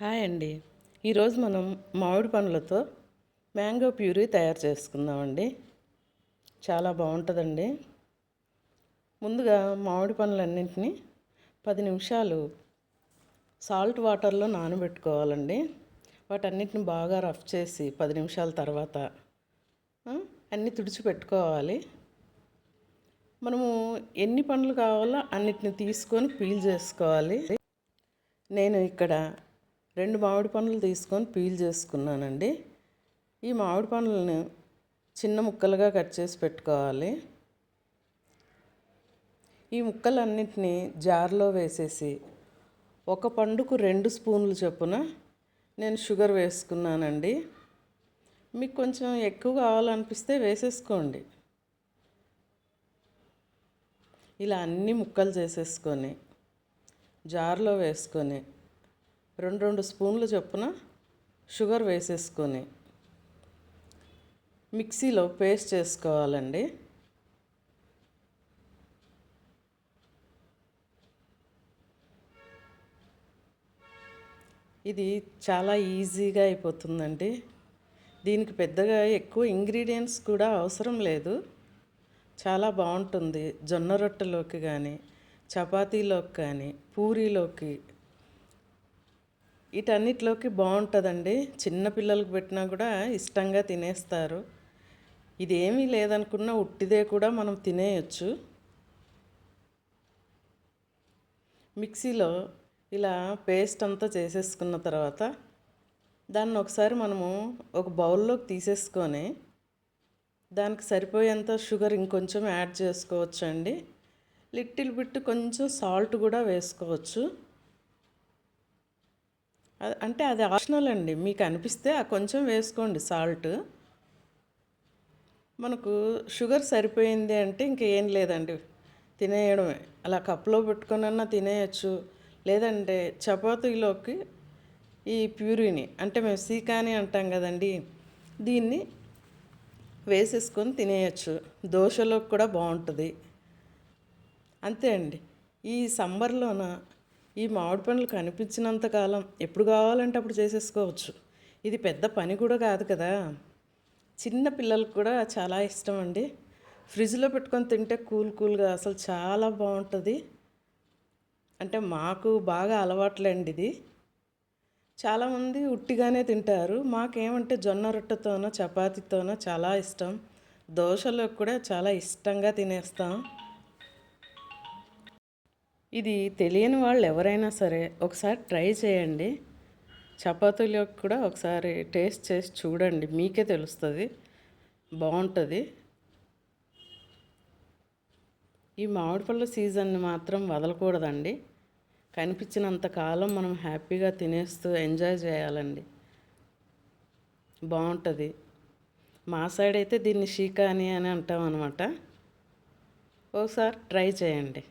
Hi అండి. ఈరోజు మనం మామిడి పండ్లతో మ్యాంగో ప్యూరీ తయారు చేసుకుందామండి. చాలా బాగుంటుందండి. ముందుగా మామిడి పండ్లన్నింటినీ పది నిమిషాలు సాల్ట్ వాటర్లో నానబెట్టుకోవాలండి. వాటన్నిటిని బాగా రఫ్ చేసి పది నిమిషాల తర్వాత అన్నీ తుడిచిపెట్టుకోవాలి. మనము ఎన్ని పండ్లు కావాలో అన్నిటిని తీసుకొని పీల్ చేసుకోవాలి. నేను ఇక్కడ రెండు మామిడి పండ్లు తీసుకొని పీల్ చేసుకున్నానండి. ఈ మామిడి పండ్లను చిన్న ముక్కలుగా కట్ చేసి పెట్టుకోవాలి. ఈ ముక్కలన్నింటినీ జార్లో వేసేసి ఒక పండుకు రెండు స్పూన్లు చొప్పున నేను షుగర్ వేసుకున్నానండి. మీకు కొంచెం ఎక్కువ కావాలనిపిస్తే వేసేసుకోండి. ఇలా అన్ని ముక్కలు చేసేసుకొని జార్లో వేసుకొని రెండు రెండు స్పూన్లు చొప్పున షుగర్ వేసేసుకొని మిక్సీలో పేస్ట్ చేసుకోవాలండి. ఇది చాలా ఈజీగా అయిపోతుందండి. దీనికి పెద్దగా ఎక్కువ ఇంగ్రీడియంట్స్ కూడా అవసరం లేదు. చాలా బాగుంటుంది. జొన్న రొట్టెలోకి కానీ చపాతీలోకి కానీ పూరీలోకి వీటన్నిటిలోకి బాగుంటుందండి. చిన్నపిల్లలకు పెట్టినా కూడా ఇష్టంగా తినేస్తారు. ఇది ఏమీ ఉట్టిదే కూడా మనం తినేయచ్చు. మిక్సీలో ఇలా పేస్ట్ అంతా చేసేసుకున్న తర్వాత దాన్ని ఒకసారి మనము ఒక బౌల్లోకి తీసేసుకొని దానికి సరిపోయేంత షుగర్ ఇంకొంచెం యాడ్ చేసుకోవచ్చు అండి లిటిల్ బిట్ కొంచెం సాల్ట్ కూడా వేసుకోవచ్చు. అంటే అది ఆప్షనల్ అండి. మీకు అనిపిస్తే ఆ కొంచెం వేసుకోండి సాల్ట్. మనకు షుగర్ సరిపోయింది అంటే ఇంకేం లేదండి. తినేయడమే. అలా కప్పులో పెట్టుకొనన్నా తినేయచ్చు. లేదంటే చపాతీలోకి ఈ ప్యూరీని అంటే మేము సీకాని అంటాం కదండి దీన్ని వేసేసుకొని తినేయచ్చు. దోశలోకి కూడా బాగుంటుంది. అంతే అండి. ఈ సంబర్లోన ఈ మామిడి పండ్లు కనిపించినంత కాలం ఎప్పుడు కావాలంటే అప్పుడు చేసేసుకోవచ్చు. ఇది పెద్ద పని కూడా కాదు కదా. చిన్న పిల్లలకు కూడా చాలా ఇష్టం అండి. ఫ్రిడ్జ్లో పెట్టుకొని తింటే కూల్ కూల్గా అసలు చాలా బాగుంటుంది. అంటే మాకు బాగా అలవాట్లేండి ఇది. చాలామంది ఉట్టిగానే తింటారు. మాకేమంటే జొన్న రొట్టెతోనో చపాతీతోనో చాలా ఇష్టం. దోశలో కూడా చాలా ఇష్టంగా తినేస్తాం. ఇది తెలియని వాళ్ళు ఎవరైనా సరే ఒకసారి ట్రై చేయండి. చపాతీలోకి కూడా ఒకసారి టేస్ట్ చేసి చూడండి. మీకే తెలుస్తుంది. బాగుంటుంది. ఈ మామిడి పళ్ళ సీజన్ని మాత్రం వదలకూడదండి. కనిపించినంత కాలం మనం హ్యాపీగా తినేస్తూ ఎంజాయ్ చేయాలండి. బాగుంటుంది. మా సైడ్ అయితే దీన్ని షీకాని అని అంటాం అనమాట ఒకసారి ట్రై చేయండి.